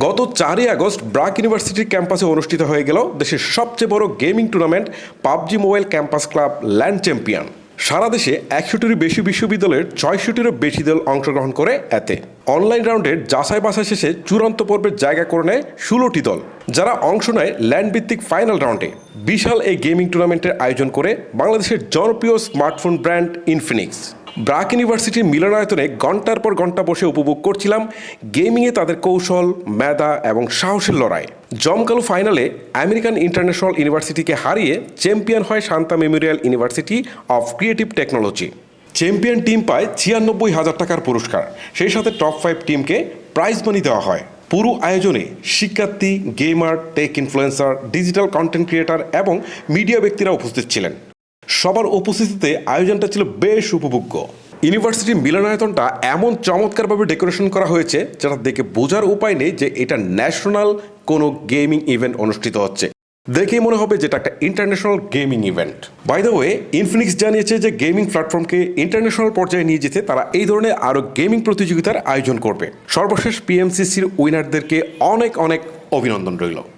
গত চারই আগস্ট ব্রাক ইউনিভার্সিটির ক্যাম্পাসে অনুষ্ঠিত হয়ে গেল দেশের সবচেয়ে বড় gaming tournament, PUBG mobile campus club land champion. সারা দেশে একশোটিরও বেশি বিশ্ববিদ্যালয়ের ছয়শটিরও বেশি দল অংশগ্রহণ করে এতে। অনলাইন রাউন্ডের যাচাই বাছাই শেষে চূড়ান্ত পর্বের জায়গা করে নেয় ষোলোটি দল, যারা অংশ নেয় ল্যান্ড ভিত্তিক ফাইনাল রাউন্ডে। বিশাল এই গেমিং টুর্নামেন্টের আয়োজন করে বাংলাদেশের জনপ্রিয় স্মার্টফোন ব্র্যান্ড ইনফিনিক্স ব্রাক ইউনিভার্সিটির মিলনায়তনে ঘণ্টার পর ঘণ্টা বসে উপভোগ করছিলাম গেমিংয়ে তাদের কৌশল, মেধা এবং সাহসের লড়াই। জমকালো ফাইনালে আমেরিকান ইন্টারন্যাশনাল ইউনিভার্সিটিকে হারিয়ে চ্যাম্পিয়ন হয় Shanta memorial university of creative technology. Champion team পায় ছিয়ানব্বই হাজার টাকার পুরস্কার। সেই সাথে টপ ফাইভ টিমকে প্রাইজ মানি দেওয়া হয়। পুরো আয়োজনে শিক্ষার্থী, gamer, tech influencer, digital content creator এবং মিডিয়া ব্যক্তিরা উপস্থিত ছিলেন। সবার উপস্থিতিতে আয়োজনটা ছিল বেশ উপভোগ্য। ইউনিভার্সিটির মিলনায়তনটা এমন চমৎকারভাবে ডেকোরেশন করা হয়েছে, যেটা দেখে বোঝার উপায় নেই যে এটা ন্যাশনাল কোনো গেমিং ইভেন্ট অনুষ্ঠিত হচ্ছে। দেখেই মনে হবে যেটা একটা international gaming event. By the way, Infinix জানিয়েছে যে গেমিং প্ল্যাটফর্মকে ইন্টারন্যাশনাল পর্যায়ে নিয়ে যেতে তারা এই ধরনের আরও গেমিং প্রতিযোগিতার আয়োজন করবে। সর্বশেষ পিএমসিসির উইনারদেরকে অনেক অনেক অভিনন্দন রইল।